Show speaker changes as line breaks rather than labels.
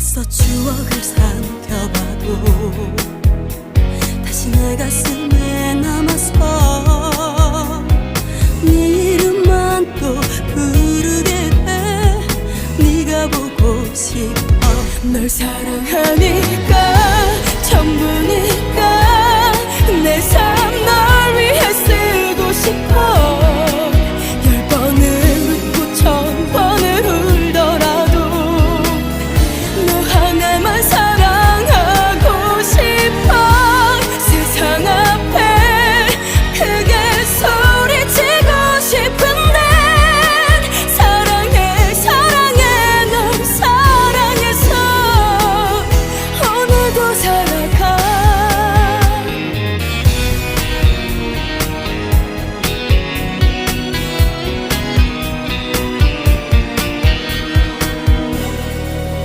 애써 추억을 삼켜봐도 다시 내 가슴에 남아서 네 이름만 또 부르게 돼. 네가 보고 싶어. 널 사랑하니